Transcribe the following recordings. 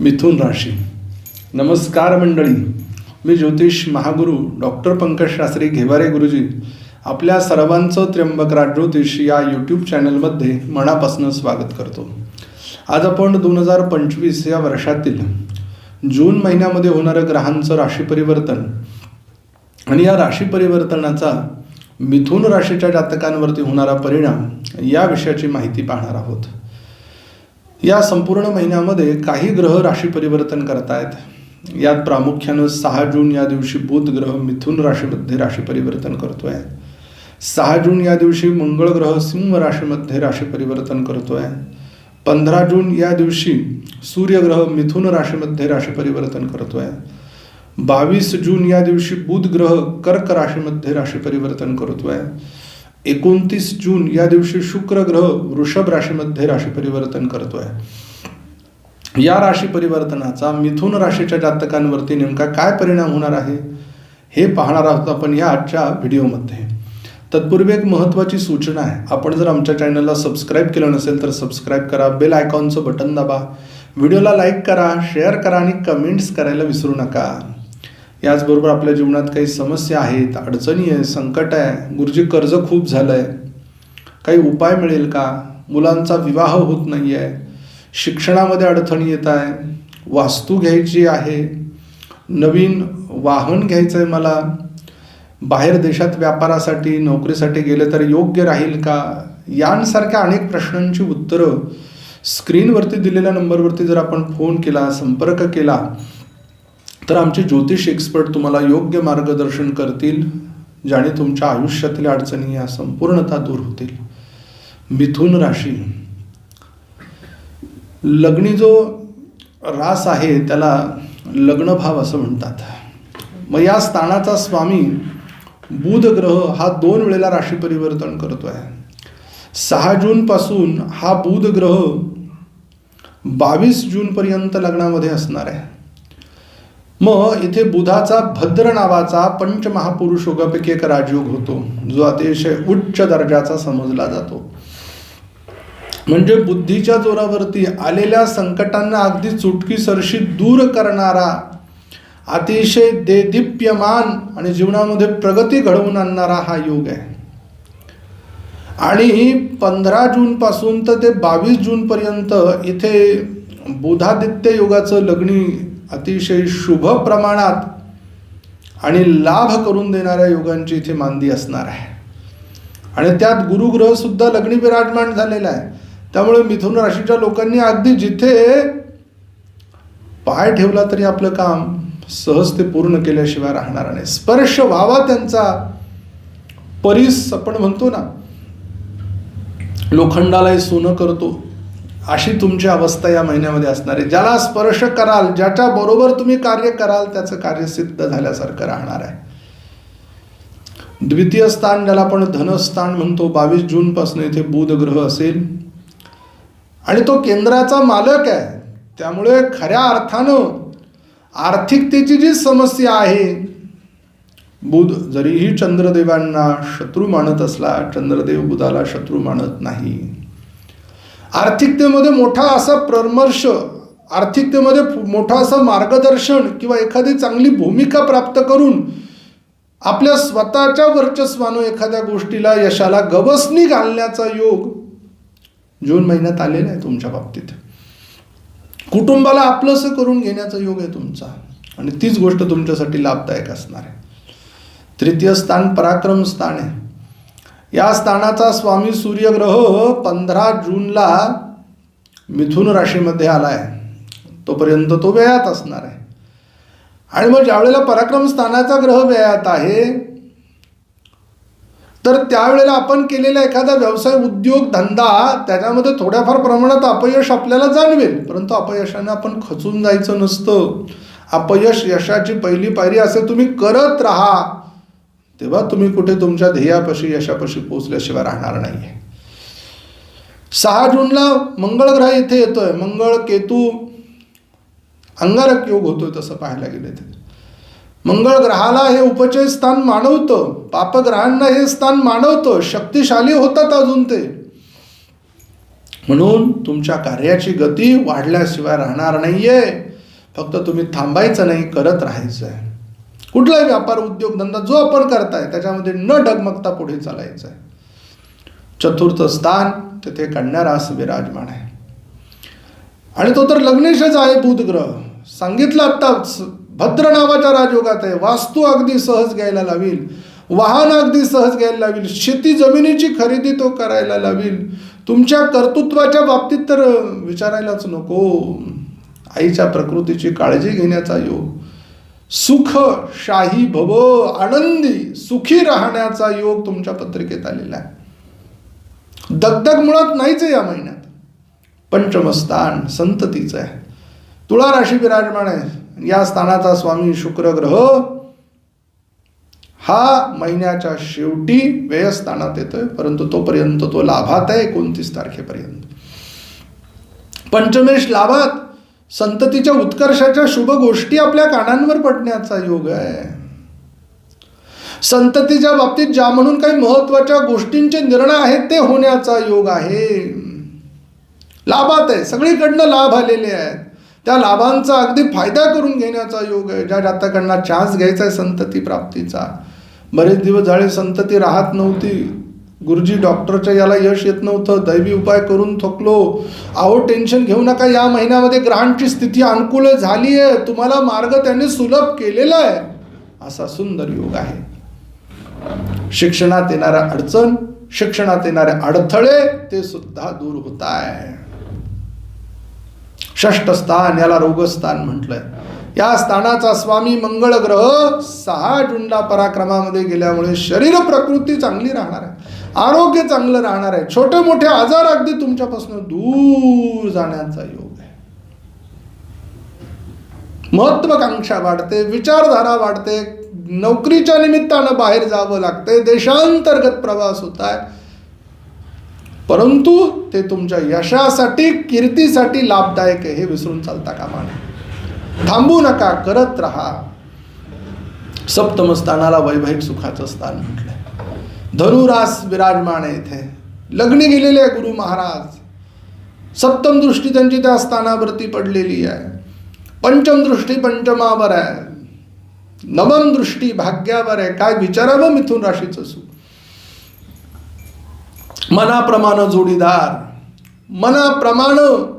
मिथुन राशी. नमस्कार मंडळी. मी ज्योतिष महागुरू डॉक्टर पंकज शास्त्री घेवारे गुरुजी. आपल्या सर्वांचं त्र्यंबकराज ज्योतिष या यूट्यूब चॅनलमध्ये मनापासून स्वागत करतो. आज आपण दोन हजार पंचवीस या वर्षातील जून महिन्यामध्ये होणारं ग्रहांचं राशी परिवर्तन आणि या राशी परिवर्तनाचा मिथुन राशीच्या जातकांवरती होणारा परिणाम या विषयाची माहिती पाहणार आहोत. या संपूर्ण महिन्यामध्ये काही ग्रह राशी परिवर्तन करतायत. यात प्रामुख्यानं सहा जून या दिवशी बुध ग्रह मिथुन राशीमध्ये राशी परिवर्तन करतोय. सहा जून या दिवशी मंगळ ग्रह सिंह राशीमध्ये राशी परिवर्तन करतोय. पंधरा जून या दिवशी सूर्यग्रह मिथुन राशीमध्ये राशी परिवर्तन करतोय. बावीस जून या दिवशी बुध ग्रह कर्क राशीमध्ये राशी परिवर्तन करतोय. एकोणतीस जून या दिवशी शुक्र ग्रह वृषभ राशीमध्ये राशी परिवर्तन करतोय. या राशी परिवर्तनाचा मिथुन राशीच्या जातकांवरती नेमका काय परिणाम होणार आहे हे पाहणार आहोत आपण या आजच्या व्हिडिओमध्ये. तत्पूर्वी एक महत्त्वाची सूचना आहे. आपण जर आमच्या चॅनलला सबस्क्राईब केलं नसेल तर सबस्क्राईब करा बेल आयकॉनचं बटन दाबा. व्हिडिओला लाईक करा शेअर करा आणि कमेंट्स करायला विसरू नका. याचबरोबर आपल्या जीवनात काही समस्या आहेत अडचणी आहे संकट आहे. गुरुजी कर्ज खूप झालं आहे काही उपाय मिळेल का? मुलांचा विवाह होत नाही आहे शिक्षणामध्ये अडचणी येत आहे वास्तू घ्यायची आहे. नवीन वाहन घ्यायचं आहे मला. बाहेर देशात व्यापारासाठी नोकरीसाठी गेले तर योग्य राहील का? यांसारख्या अनेक प्रश्नांची उत्तरं स्क्रीनवरती दिलेल्या नंबरवरती जर आपण फोन केला संपर्क केला तर आमचे ज्योतिष एक्सपर्ट तुम्हाला योग्य मार्गदर्शन करतील ज्याने तुमच्या आयुष्यातील अडचणी या संपूर्णतः दूर होतील. मिथुन राशी. लग्नी जो रास आहे त्याला लग्नभाव असं म्हणतात. मग या स्थानाचा स्वामी बुध ग्रह हा दोन वेळेला राशी परिवर्तन करतो आहे सहा जूनपासून हा बुध ग्रह बावीस जूनपर्यंत लग्नामध्ये असणार आहे. मग इथे बुधाचा भद्र नावाचा पंचमहापुरुष योगापैकी एक राजयोग होतो. जो अतिशय उच्च दर्जाचा समजला जातो. म्हणजे बुद्धीच्या जोरावरती आलेल्या संकटांना अगदी चुटकीसरशी दूर करणारा अतिशय देदीप्यमान आणि जीवनामध्ये प्रगती घडवून आणणारा हा योग आहे. आणि पंधरा जूनपासून तर ते बावीस जूनपर्यंत इथे बुधादित्य योगाचं लग्नी अतिशय शुभ प्रमाणात आणि लाभ करून देणाऱ्या योगांची इथे मांदी असणार आहे. आणि त्यात गुरुग्रहसुद्धा लग्नी विराजमान झालेला आहे. त्यामुळे मिथुन राशीच्या लोकांनी अगदी जिथे पाय ठेवला तरी आपलं काम सहज ते पूर्ण केल्याशिवाय राहणार नाही. स्पर्श व्हावा त्यांचा. परिस आपण म्हणतो ना लोखंडालाही सोनं करतो. अशी तुमची अवस्था या महिन्यामध्ये असणार आहे. ज्याला स्पर्श कराल ज्याच्या बरोबर तुम्ही कार्य कराल त्याचं कार्य सिद्ध झाल्यासारखं राहणार आहे. द्वितीय स्थान ज्याला आपण धनस्थान म्हणतो बावीस जूनपासून इथे बुध ग्रह असेल. आणि तो केंद्राचा मालक आहे. त्यामुळे खऱ्या अर्थानं आर्थिकतेची जी समस्या आहे बुध जरीही चंद्रदेवांना शत्रू मानत असला चंद्रदेव बुधाला शत्रू मानत नाही. आर्थिकतेमध्ये मोठा असा प्रमर्श आर्थिकतेमध्ये मोठा असं मार्गदर्शन किंवा एखादी चांगली भूमिका प्राप्त करून आपल्या स्वतःच्या वर्चस्वानं एखाद्या गोष्टीला यशाला गवसणी घालण्याचा योग जून महिन्यात आलेला आहे तुमच्या बाबतीत. कुटुंबाला आपलंसं करून घेण्याचा योग आहे तुमचा. आणि तीच गोष्ट तुमच्यासाठी लाभदायक असणार आहे. तृतीय स्थान पराक्रम स्थान आहे. या स्थानाचा स्वामी सूर्यग्रह पंधरा जूनला मिथुन राशीमध्ये आला आहे तोपर्यंत तो व्ययात असणार आहे. आणि मग ज्यावेळेला पराक्रम स्थानाचा ग्रह व्ययात आहे तर त्यावेळेला आपण केलेला एखादा व्यवसाय उद्योग धंदा त्याच्यामध्ये थोड्याफार प्रमाणात अपयश आपल्याला जाणवेल. परंतु अपयशाने आपण खचून जायचं नसतं. अपयश यशाची पहिली पायरी असे तुम्ही करत राहा. तेव्हा तुम्ही कुठे तुमच्या ध्येयापाशी यशापाशी पोचल्याशिवाय राहणार नाही सहा जूनला मंगळ ग्रह इथे येतोय. मंगळ केतू अंगारक योग होतोय तसं पाहायला गेले ते मंगळ ग्रहाला हे उपचय स्थान मानवतं. पापग्रहांना हे स्थान मानवतं. शक्तिशाली होतात अजून ते. म्हणून तुमच्या कार्याची गती वाढल्याशिवाय राहणार नाहीये. फक्त तुम्ही थांबायचं नाही करत राहायचं आहे कुठलाही व्यापार उद्योगधंदा जो आपण करताय त्याच्यामध्ये न डगमगता पुढे चालायचं आहे चतुर्थ स्थान तिथे कन्यारास विराजमान आहे. आणि तो तर लग्नेशच आहे बुधग्रह सांगितलं आत्ताच भद्र नावाच्या राजयोगात आहे. वास्तू अगदी सहज घ्यायला लावील. वाहन अगदी सहज घ्यायला लावील. शेती जमिनीची खरेदी तो करायला लावील. तुमच्या कर्तृत्वाच्या बाबतीत तर विचारायलाच नको. आईच्या प्रकृतीची काळजी घेण्याचा योग. सुख शाही भव आनंदी सुखी राहण्याचा योग तुमच्या पत्रिकेत आलेला आहे. दगदग मुळात नाहीच आहे या महिन्यात. पंचमस्थान संततीचं आहे. तुळा राशी विराजमान आहे. या स्थानाचा स्वामी शुक्र ग्रह हा महिन्याच्या शेवटी व्ययस्थानात येतोय. परंतु तोपर्यंत तो लाभात आहे एकोणतीस तारखेपर्यंत. पंचमेश लाभात. संततीच्या उत्कर्षाच्या शुभ गोष्टी आपल्या कानांवर पडण्याचा योग आहे. संततीच्या बाबतीत ज्या म्हणून काही महत्त्वाच्या गोष्टींचे निर्णय आहेत ते होण्याचा योग आहे. लाभात आहे. सगळीकडनं लाभ आलेले आहेत. त्या लाभांचा अगदी फायदा करून घेण्याचा योग आहे. ज्या जातकांना चान्स घ्यायचा आहे संतती प्राप्तीचा. बरेच दिवस झाले संतती राहत नव्हती. गुरुजी डॉक्टरच्या याला यश येत नव्हतं. दैवी उपाय करून थकलो. आहो टेन्शन घेऊ नका. या महिन्यामध्ये ग्रहांची स्थिती अनुकूल झाली आहे तुम्हाला मार्ग त्याने सुलभ केलेला आहे. असा सुंदर योग आहे. शिक्षणात येणाऱ्या अडचण शिक्षणात येणारे अडथळे ते सुद्धा दूर होत आहे षष्ठ स्थान याला रोगस्थान म्हटलंय. या स्थानाचा स्वामी मंगळ ग्रह सहा जुंडा पराक्रमामध्ये गेल्यामुळे शरीर प्रकृती चांगली राहणार आहे. आरोग्य चांगलं राहणार आहे. छोटे मोठे आजार अगदी तुमच्यापासून दूर जाण्याचा योग आहे. महत्वाकांक्षा वाढते विचारधारा वाढते नोकरीच्या निमित्तानं बाहेर जावं लागते देशांतर्गत प्रवास होत आहे परंतु ते तुमच्या यशासाठी कीर्तीसाठी लाभदायक आहे हे विसरून चालता कामा नये. थांबू नका करत राहा. सप्तम स्थानाला वैवाहिक सुखाचं स्थान म्हटलं. धनुरास विराजमान आहे इथे. लग्नी गेलेले आहे गुरु महाराज. सप्तम दृष्टी त्यांची त्या स्थानावरती पडलेली आहे. पंचम दृष्टी पंचमावर आहे. नवम दृष्टी भाग्यावर आहे. काय विचारावं मिथून राशीचं सुख? मनाप्रमाणे जोडीदार. मनाप्रमाणे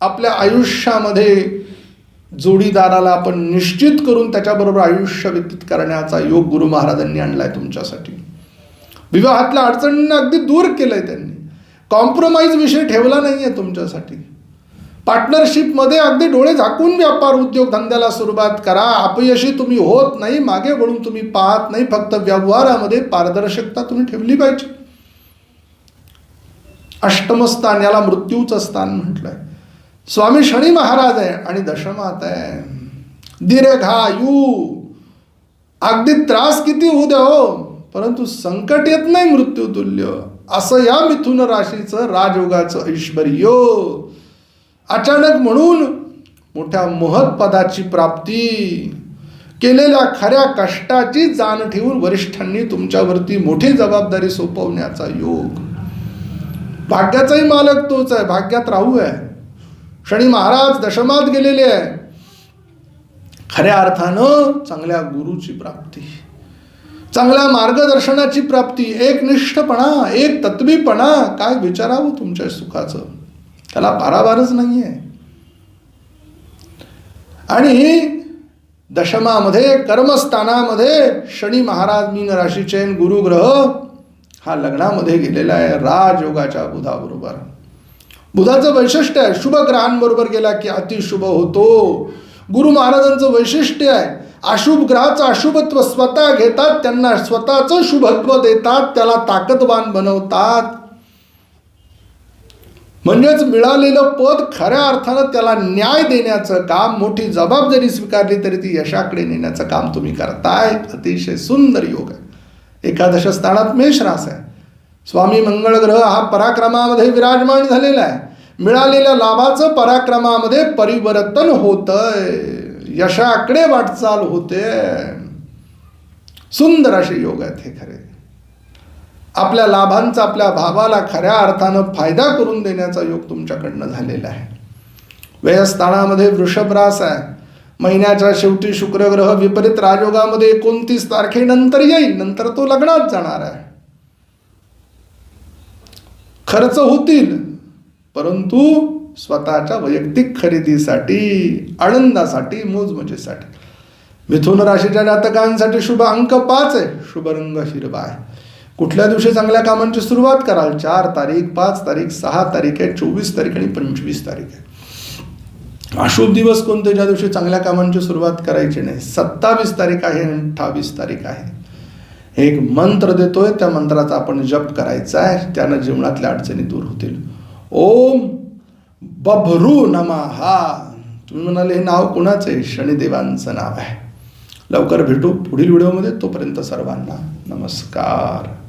आपल्या आयुष्यामध्ये जोडीदाराला आपण निश्चित करून त्याच्याबरोबर आयुष्य व्यतीत करण्याचा योग गुरु महाराजांनी आणलाय तुमच्यासाठी. विवाहातल्या अडचणींना अगदी दूर केलंय त्यांनी. कॉम्प्रोमाइज विषय ठेवला नाहीये तुमच्यासाठी. पार्टनरशिपमध्ये अगदी डोळे झाकून व्यापार उद्योग धंद्याला सुरुवात करा. अपयशी तुम्ही होत नाही मागे वळून तुम्ही पाहत नाही. फक्त व्यवहारामध्ये पारदर्शकता तुम्ही ठेवली पाहिजे. अष्टमस्थान याला मृत्यूचं स्थान म्हटलंय. स्वामी शनी महाराज आहे आणि दशमात आहे. दीर्घायू. अगदी त्रास किती होऊ द्या हो. परंतु संकट येत नाही मृत्यूतुल्य. असं या मिथुन राशीचं राजयोगाचं ऐश्वर्य. अचानक म्हणून मोठ्या महत्पदाची प्राप्ती. केलेल्या खऱ्या कष्टाची जाण ठेवून वरिष्ठांनी तुमच्यावरती मोठी जबाबदारी सोपवण्याचा योग. भाग्याचाही मालक तोच आहे. भाग्यात राहू आहे. शनी महाराज दशमात गेलेले आहे. खऱ्या अर्थानं चांगल्या गुरुची प्राप्ती. चांगल्या मार्गदर्शनाची प्राप्ती एक निष्ठपणा एक तत्वीपणा काय विचारावं तुमच्या सुखाचं? त्याला पारावारच नाही आहे आणि दशमामध्ये कर्मस्थानामध्ये शनी महाराज मीन राशीचे गुरुग्रह हा लग्नामध्ये गेलेला आहे राजयोगाच्या बुधाबरोबर. बुधाचं वैशिष्ट्य आहे शुभ ग्रहांबरोबर गेला की अतिशुभ होतो. गुरु महाराजांचं वैशिष्ट्य आहे अशुभ ग्रहाचं अशुभत्व स्वतः घेतात त्यांना स्वतःचं शुभत्व देतात त्याला ताकदवान बनवतात. म्हणजेच मिळालेलं पद खऱ्या अर्थानं त्याला न्याय देण्याचं काम मोठी जबाबदारी स्वीकारली तरी ती यशाकडे नेण्याचं काम तुम्ही करताय. अतिशय सुंदर योग आहे. एकादश स्थानात मेष रास आहे. स्वामी मंगळग्रह हा पराक्रमामध्ये विराजमान झालेला आहे. मिळालेल्या लाभाचं पराक्रमामध्ये परिवर्तन होतंय. यशाकडे वाटचाल होते. सुंदर असे योग आहेत हे खरे. आपल्या लाभांचा आपल्या भावाला खऱ्या अर्थानं फायदा करून देण्याचा योग तुमच्याकडनं झालेला आहे. व्ययस्थानामध्ये वृषभ रास आहे. महिन्याच्या शेवटी शुक्रग्रह विपरीत राजयोगामध्ये एकोणतीस तारखेनंतर येईल. नंतर तो लग्नात जाणार आहे. खर्च होतील परंतु स्वतःच्या वैयक्तिक खरेदीसाठी आनंदासाठी मोजमजेसाठी मिथुन राशीच्या जातकांसाठी शुभ अंक पाच आहे. शुभ रंग हिरवा आहे. कुठल्या दिवशी चांगल्या कामांची सुरुवात कराल? चार तारीख पाच तारीख सहा तारीख आहे चोवीस तारीख आणि पंचवीस तारीख आहे. अशुभ दिवस कोणते? ज्या दिवशी चांगल्या कामांची सुरुवात करायची नाही. सत्तावीस तारीख आहे आणि अठ्ठावीस तारीख आहे. एक मंत्र देतोय. त्या मंत्राचा आपण जप करायचा आहे. त्यानं जीवनातल्या अडचणी दूर होतील. ओम बभरू नमहा. तुम्ही म्हणाले हे नाव कुणाचं आहे? शनिदेवांचं नाव आहे. लवकर भेटू पुढील व्हिडिओमध्ये. तोपर्यंत सर्वांना नमस्कार.